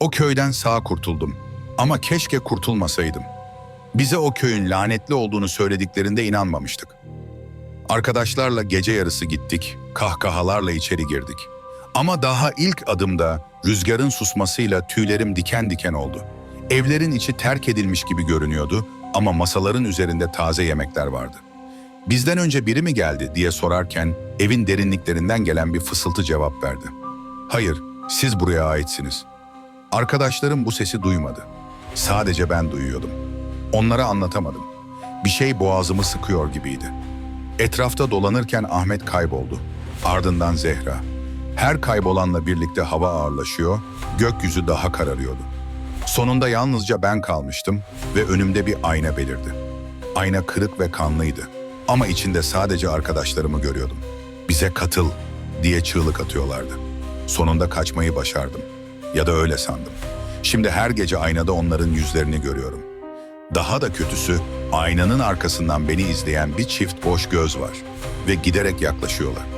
O köyden sağ kurtuldum. Ama keşke kurtulmasaydım. Bize o köyün lanetli olduğunu söylediklerinde inanmamıştık. Arkadaşlarla gece yarısı gittik, kahkahalarla içeri girdik. Ama daha ilk adımda rüzgarın susmasıyla tüylerim diken diken oldu. Evlerin içi terk edilmiş gibi görünüyordu ama masaların üzerinde taze yemekler vardı. Bizden önce biri mi geldi diye sorarken evin derinliklerinden gelen bir fısıltı cevap verdi. Hayır, siz buraya aitsiniz. Arkadaşlarım bu sesi duymadı. Sadece ben duyuyordum. Onlara anlatamadım. Bir şey boğazımı sıkıyor gibiydi. Etrafta dolanırken Ahmet kayboldu. Ardından Zehra. Her kaybolanla birlikte hava ağırlaşıyor, gökyüzü daha kararıyordu. Sonunda yalnızca ben kalmıştım ve önümde bir ayna belirdi. Ayna kırık ve kanlıydı. Ama içinde sadece arkadaşlarımı görüyordum. Bize katıl diye çığlık atıyorlardı. Sonunda kaçmayı başardım. Ya da öyle sandım. Şimdi her gece aynada onların yüzlerini görüyorum. Daha da kötüsü aynanın arkasından beni izleyen bir çift boş göz var ve giderek yaklaşıyorlar.